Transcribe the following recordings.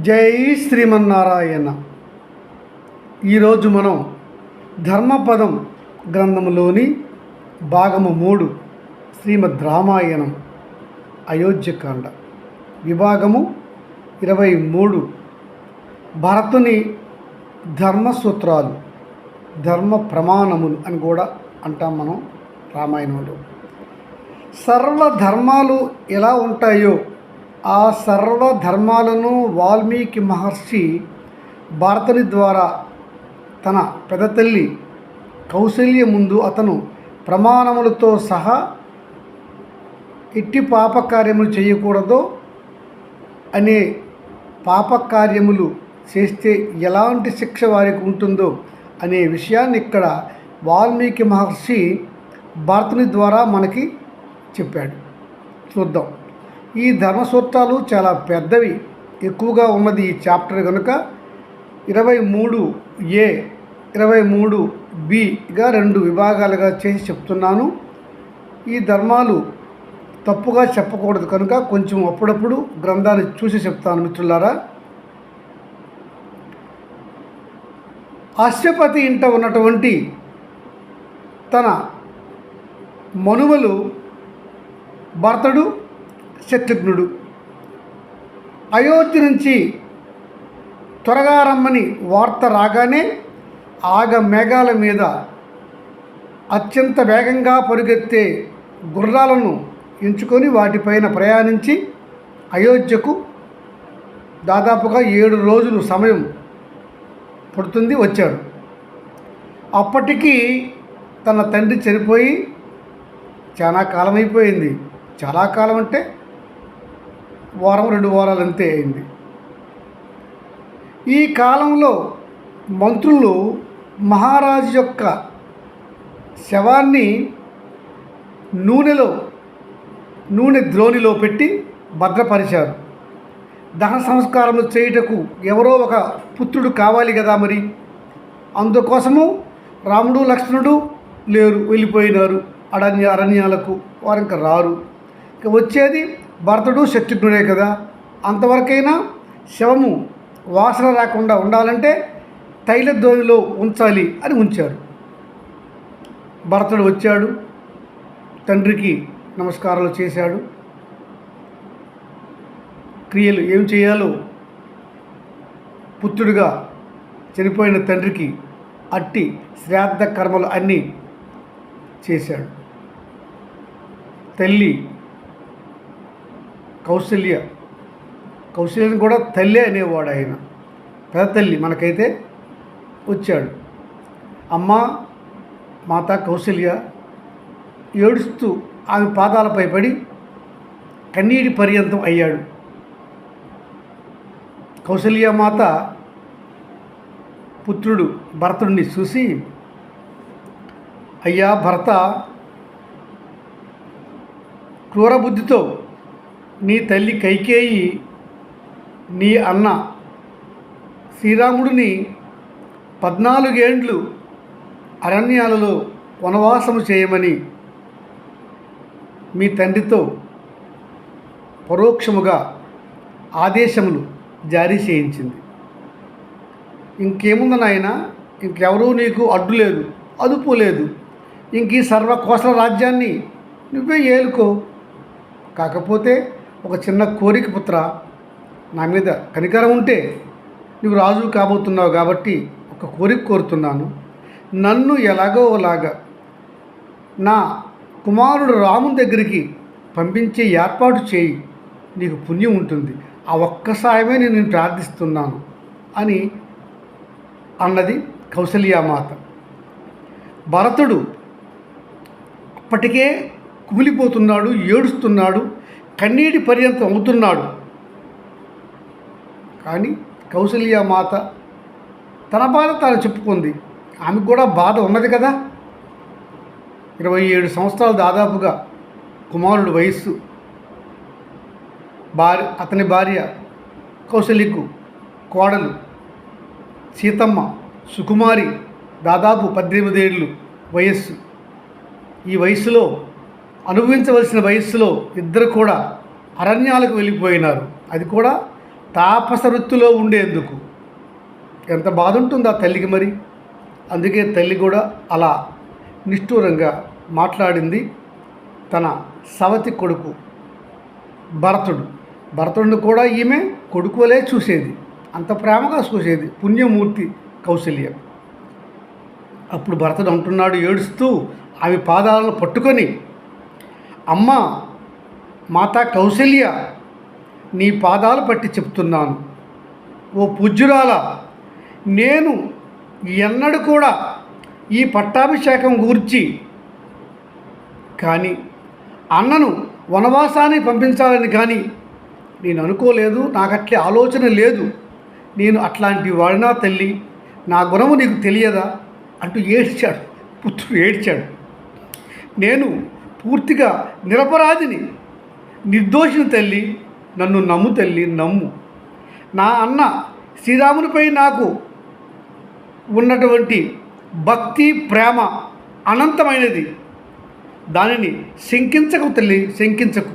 జై శ్రీమన్నారాయణ. ఈరోజు మనం ధర్మపదం గ్రంథములోని భాగము మూడు శ్రీమద్ రామాయణం అయోధ్యకాండ. విభాగము ఇరవై మూడు భరతుని ధర్మసూత్రాలు ధర్మ ప్రమాణములు అని కూడా అంటాం మనం రామాయణంలో. సర్వ ధర్మాలు ఎలా ఉంటాయో ఆ సర్వ ధర్మాలను వాల్మీకి మహర్షి భారతుని ద్వారా తన పెదతల్లి కౌశల్య ముందు అతను ప్రమాణములతో సహా ఎట్టి పాపకార్యములు చేయకూడదో అనే పాపకార్యములు చేస్తే ఎలాంటి శిక్ష వారికి ఉంటుందో అనే విషయాన్ని ఇక్కడ వాల్మీకి మహర్షి భారతుని ద్వారా మనకి చెప్పాడు. చూద్దాం. ఈ ధర్మసూత్రాలు చాలా పెద్దవి. ఎక్కువగా ఉన్నది ఈ చాప్టర్ కనుక ఇరవై మూడు ఏ ఇరవై మూడు బిగా రెండు విభాగాలుగా చేసి చెప్తున్నాను. ఈ ధర్మాలు తప్పుగా చెప్పకూడదు కనుక కొంచెం అప్పుడప్పుడు గ్రంథాన్ని చూసి చెప్తాను మిత్రులారా. అశ్వపతి ఇంట ఉన్నటువంటి తన మనుమలు భర్తడు శత్రుఘ్నుడు. అయోధ్య నుంచి త్వరగా రమ్మని వార్త రాగానే ఆగ మేఘాల మీద అత్యంత వేగంగా పరుగెత్తే గుర్రాలను ఎంచుకొని వాటిపైన ప్రయాణించి అయోధ్యకు దాదాపుగా ఏడు రోజులు సమయం పడుతుంది వచ్చాడు. అప్పటికీ తన తండ్రి చనిపోయి చాలా కాలం అయిపోయింది చాలా కాలం అంటే వారం రెండు వారాలు అంతే అయింది. ఈ కాలంలో మంత్రులు మహారాజు యొక్క శవాన్ని నూనెలో నూనె ద్రోణిలో పెట్టి భద్రపరిచారు. దహన సంస్కారములు చేయుటకు ఎవరో ఒక పుత్రుడు కావాలి కదా మరి. అందుకోసము రాముడు లక్ష్మణుడు లేరు వెళ్ళిపోయినారు అడన్య అరణ్యాలకు. వారు ఇంకా రారు. ఇక వచ్చేది భరతుడు శత్రుఘ్నుడే కదా. అంతవరకైనా శవము వాసన రాకుండా ఉండాలంటే తైల ధ్వనిలో ఉంచాలి అని ఉంచారు భరతుడు వచ్చాడు. తండ్రికి నమస్కారాలు చేశాడు. క్రియలు ఏం చేయాలో పుత్రుడిగా చనిపోయిన తండ్రికి అట్టి శ్రాద్ధ కర్మలు అన్నీ చేశాడు. తల్లి కౌశల్య. కౌశల్యని కూడా తల్లి అనేవాడు ఆయన. పెద్ద తల్లి మనకైతే వచ్చాడు. అమ్మ మాత కౌశల్య ఏడుస్తూ ఆమె పాదాలపై పడి కన్నీటి పర్యంతం అయ్యాడు. కౌశల్య మాత పుత్రుడు భరతుడిని చూసి అయ్యా భరత క్రూరబుద్ధితో నీ తల్లి కైకేయి నీ అన్న శ్రీరాముడిని పద్నాలుగేండ్లు అరణ్యాలలో వనవాసము చేయమని మీ తండ్రితో పరోక్షముగా ఆదేశములు జారీ చేయించింది. ఇంకేముంది నాయన? ఇంకెవరూ నీకు అడ్డు లేదు అదుపు లేదు. ఇంక ఈ సర్వకోసల రాజ్యాన్ని నువ్వే ఏలుకో. కాకపోతే ఒక చిన్న కోరిక పుత్ర నా మీద కనికరం ఉంటే నువ్వు రాజు కాబోతున్నావు కాబట్టి ఒక కోరిక కోరుతున్నాను. నన్ను ఎలాగో అలాగా నా కుమారుడు రాముని దగ్గరికి పంపించే ఏర్పాటు చేయి. నీకు పుణ్యం ఉంటుంది. ఆ ఒక్క సాయమే నేను నేను ప్రార్థిస్తున్నాను అని అన్నది కౌసల్యామాత భరతుడు అప్పటికే కుమిలిపోతున్నాడు ఏడుస్తున్నాడు. కన్నీటి పర్యంతం అవుతున్నాడు. కానీ కౌసల్యామాత తన బాధ తాను చెప్పుకుంది. ఆమెకు కూడా బాధ ఉన్నది కదా. ఇరవై ఏడు సంవత్సరాలు దాదాపుగా కుమారుడు వయస్సు. భార్య అతని భార్య కౌశల్యకు కోడలు సీతమ్మ సుకుమారి దాదాపు పద్దెనిమిది ఏళ్ళు వయస్సు. ఈ వయసులో అనుభవించవలసిన వయస్సులో ఇద్దరు కూడా అరణ్యాలకు వెళ్ళిపోయినారు. అది కూడా తాపస వృత్తిలో ఉండేందుకు. ఎంత బాధ ఉంటుంది ఆ తల్లికి మరి? అందుకే తల్లి కూడా అలా నిష్ఠూరంగా మాట్లాడింది తన సవతి కొడుకు భరతుడు. భరతుడిని కూడా ఈమె కొడుకులే చూసేది. అంత ప్రేమగా చూసేది. పుణ్యమూర్తి కౌశల్య. అప్పుడు భరతుడు అంటున్నాడు ఏడుస్తూ ఆమె పాదాలను పట్టుకొని అమ్మ మాతా కౌశల్య నీ పాదాలు పట్టి చెప్తున్నాను. ఓ పూజ్యురాల నేను ఎన్నడూ కూడా ఈ పట్టాభిషేకం గూర్చి కానీ అన్నను వనవాసానికి పంపించాలని కానీ నేను అనుకోలేదు నాకు అట్లే ఆలోచన లేదు. నేను అట్లాంటి వాడినా తల్లి నా గుణము నీకు తెలియదా? అంటూ ఏడ్చాడు పుత్రుడు ఏడ్చాడు. నేను పూర్తిగా నిరపరాధిని. నిర్దోషిని తల్లి నన్ను నమ్ము తల్లి నమ్ము. నా అన్న శ్రీరామునిపై నాకు ఉన్నటువంటి భక్తి ప్రేమ అనంతమైనది. దానిని శంకించకు తల్లి శంకించకు.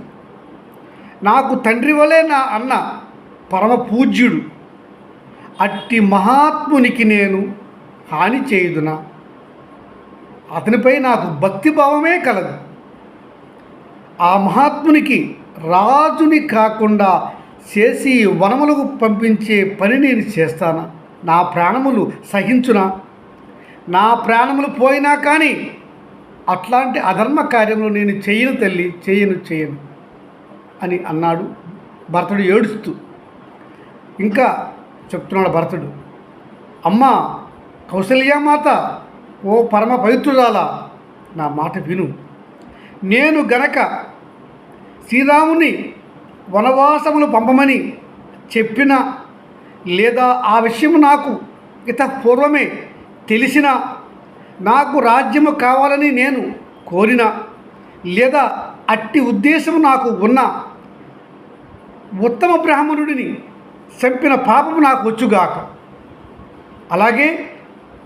నాకు తండ్రి వలె నా అన్న పరమ పూజ్యుడు. అట్టి మహాత్మునికి నేను హాని చేయుదునా? అతనిపై నాకు భక్తి భావమే కలదు. ఆ మహాత్మునికి రాజుని కాకుండా చేసి వనములకు పంపించే పని నేను చేస్తానా? నా ప్రాణములు సహించునా? నా ప్రాణములు పోయినా కానీ అట్లాంటి అధర్మ కార్యములు నేను చేయను తల్లి చేయను చేయను అని అన్నాడు. భరతుడు ఏడుస్తూ ఇంకా చెప్తున్నాడు భరతుడు అమ్మ కౌసల్యామాత ఓ పరమ పవిత్రురాలా నా మాట విను. నేను గనక శ్రీరాముని వనవాసములు పంపమని చెప్పిన లేదా ఆ విషయం నాకు ఇత పూర్వమే తెలిసిన నాకు రాజ్యము కావాలని నేను కోరిన లేదా అట్టి ఉద్దేశం నాకు ఉన్న ఉత్తమ బ్రాహ్మణుడిని చంపిన పాపము నాకు వచ్చుగాక. అలాగే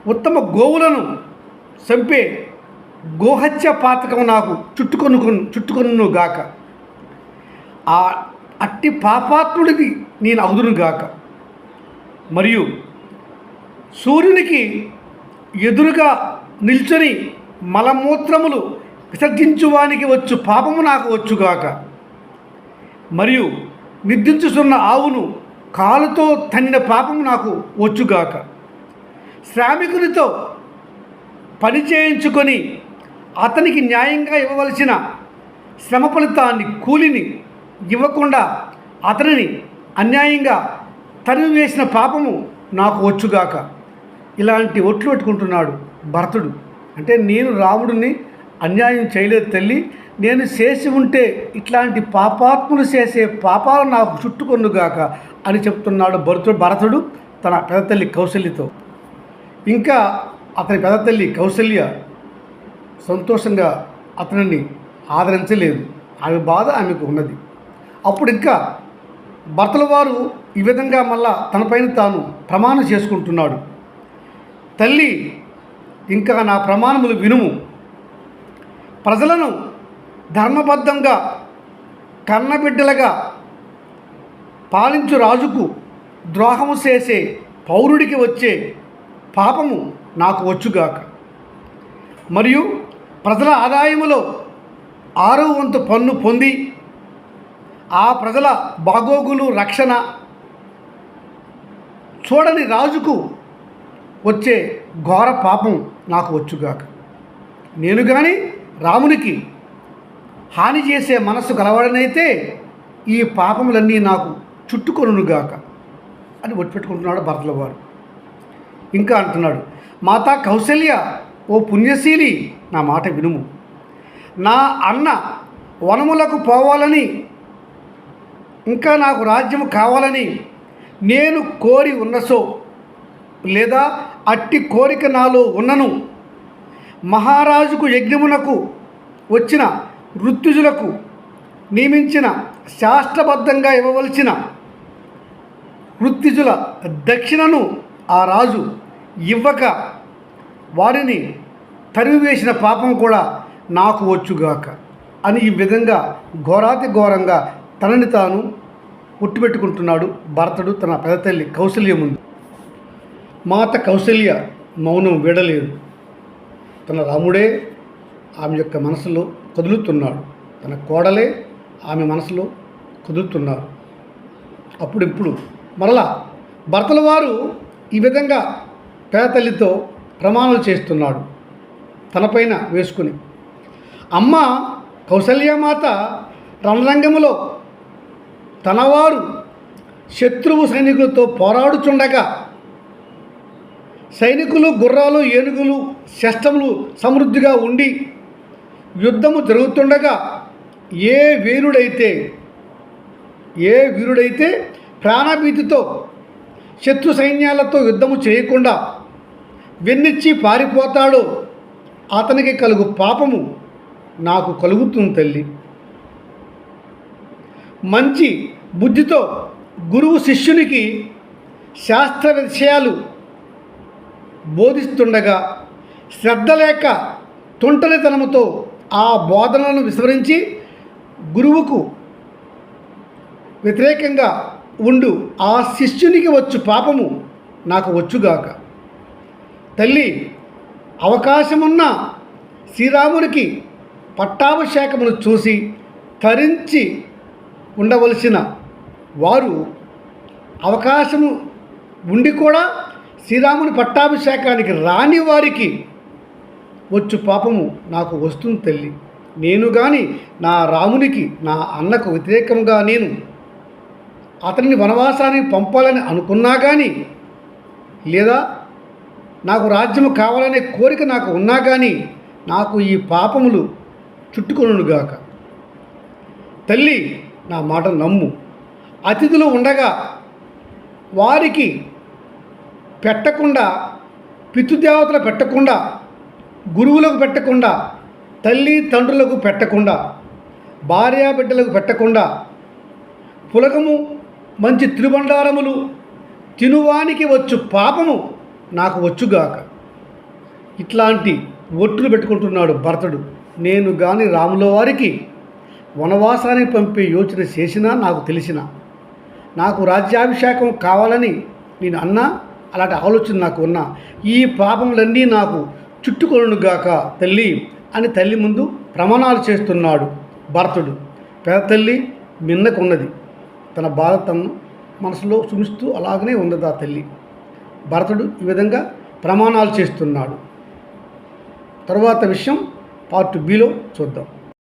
ఉత్తమ గోవులను చంపే గోహత్య పాతకం నాకు చుట్టుకొను చుట్టుకొను గాక. ఆ అట్టి పాపాత్ముడికి నేను అవుదును గాక. మరియు సూర్యునికి ఎదురుగా నిల్చొని మలమూత్రములు విసర్జించువానికి వచ్చు పాపము నాకు వచ్చుగాక మరియు నిద్రించుతున్న ఆవును కాలుతో తన్నిన పాపము నాకు వచ్చుగాక శ్రామికునితో పని చేయించుకొని అతనికి న్యాయంగా ఇవ్వవలసిన శ్రమ ఫలితాన్ని కూలిని ఇవ్వకుండా అతనిని అన్యాయంగా తరిమి వేసిన పాపము నాకు వచ్చుగాక. ఇలాంటి ఒట్లు పెట్టుకుంటున్నాడు భరతుడు. అంటే నేను రాముడిని అన్యాయం చేయలేదు తల్లి. నేను చేసి ఉంటే ఇట్లాంటి పాపాత్ములు చేసే పాపాలు నాకు చుట్టుకొనుగాక అని చెప్తున్నాడు భరతుడు. భరతుడు తన పెద్ద తల్లి కౌశల్యతో. ఇంకా అతని పెద్ద తల్లి కౌశల్య సంతోషంగా అతనిని ఆదరించలేదు. ఆమె బాధ ఆమెకు ఉన్నది. అప్పుడు ఇంకా భర్తల వారు ఈ విధంగా మళ్ళా తనపైన తాను ప్రమాణం చేసుకుంటున్నాడు. తల్లి ఇంకా నా ప్రమాణములు వినుము. ప్రజలను ధర్మబద్ధంగా కన్నబిడ్డలుగా పాలించు రాజుకు ద్రోహము చేసే పౌరుడికి వచ్చే పాపము నాకు వచ్చుగాక. మరియు ప్రజల ఆదాయములో ఆరో వంతు పన్ను పొంది ఆ ప్రజల బాగోగులు రక్షణ చూడని రాజుకు వచ్చే ఘోర పాపం నాకు వచ్చుగాక. నేను కానీ రామునికి హాని చేసే మనస్సు కలవాడనైతే ఈ పాపములన్నీ నాకు చుట్టుకొనుగాక అని ఒట్టిపెట్టుకుంటున్నాడు భర్తల వారు ఇంకా అంటున్నాడు మాతా కౌశల్య ఓ పుణ్యశీలి నా మాట వినుము. నా అన్న వనములకు పోవాలని ఇంకా నాకు రాజ్యం కావాలని నేను కోరి ఉన్నసో లేదా అట్టి కోరిక నాలో ఉన్నను. మహారాజుకు యజ్ఞమునకు వచ్చిన ఋత్విజులకు నియమించిన శాస్త్రబద్ధంగా ఇవ్వవలసిన వృత్తిజుల దక్షిణను ఆ రాజు ఇవ్వక వారిని తరిమివేసిన పాపం కూడా నాకు వచ్చుగాక. అని ఈ విధంగా ఘోరాతి ఘోరంగా తనని తాను ఉట్టిపెట్టుకుంటున్నాడు భర్తడు భరతుడు తన పెద్ద తల్లి కౌశల్య ముందు. మాత కౌశల్య మౌనం వీడలేదు. తన రాముడే ఆమె యొక్క మనసులో కదులుతున్నాడు. తన కోడలే ఆమె మనసులో కదులుతున్నారు అప్పుడు ఇప్పుడు మరలా భర్తల వారు ఈ విధంగా పేద తల్లితో ప్రమాణాలు చేస్తున్నాడు. తలపైన వేసుకుని. అమ్మ కౌసల్యమాత రణరంగములో తనవారు శత్రువు సైనికులతో పోరాడుచుండగా సైనికులు గుర్రాలు ఏనుగులు శస్త్రములు సమృద్ధిగా ఉండి యుద్ధము జరుగుతుండగా ఏ వీరుడైతే ఏ వీరుడైతే ప్రాణభీతితో శత్రు సైన్యాలతో యుద్ధము చేయకుండా వెన్నిచ్చి పారిపోతాడో అతనికి కలుగు పాపము నాకు కలుగుతుంది తల్లి. మంచి బుద్ధితో గురువు శిష్యునికి శాస్త్ర విషయాలు బోధిస్తుండగా శ్రద్ధ లేక తుంటరితనముతో ఆ బోధనలను విస్మరించి గురువుకు వ్యతిరేకంగా ఉండు ఆ శిష్యునికి వచ్చు పాపము నాకు వచ్చుగాక. తల్లి అవకాశమున్న శ్రీరామునికి పట్టాభిషేకమును చూసి తరించి ఉండవలసిన వారు అవకాశము ఉండి కూడా శ్రీరాముని పట్టాభిషేకానికి రాని వారికి వచ్చు పాపము నాకు వస్తుంది తల్లి. నేను కానీ నా రామునికి నా అన్నకు వ్యతిరేకంగా నేను అతనిని వనవాసానికి పంపాలని అనుకున్నా కానీ లేదా నాకు రాజ్యము కావాలనే కోరిక నాకు ఉన్నా కానీ నాకు ఈ పాపములు చుట్టుకొనుగాక తల్లి నా మాట నమ్ము. అతిథులు ఉండగా వారికి పెట్టకుండా పితృదేవతలు పెట్టకుండా గురువులకు పెట్టకుండా తల్లి తండ్రులకు పెట్టకుండా భార్యా బిడ్డలకు పెట్టకుండా పులకము మంచి తిరుబండారములు తినువానికి వచ్చు పాపము నాకు వచ్చుగాక. ఇట్లాంటి ఒట్టులు పెట్టుకుంటున్నాడు భరతుడు. నేను గాని రాముల వారికి వనవాసానికి పంపే యోచన చేసినా నాకు తెలిసిన. నాకు రాజ్యాభిషేకం కావాలని నేను అన్నా అలాంటి ఆలోచన నాకు ఉన్నా ఈ పాపములన్నీ నాకు చుట్టుకొనుగాక తల్లి అని తల్లి ముందు ప్రమాణాలు చేస్తున్నాడు భరతుడు. పెద్ద తల్లి మిన్నకున్నది. తన బాధ తను మనసులో సుమిస్తూ అలాగనే ఉన్నది ఆ తల్లి. భరతుడు ఈ విధంగా ప్రమాణాలు చేస్తున్నాడు. తర్వాత విషయం పార్ట్ బిలో చూద్దాం.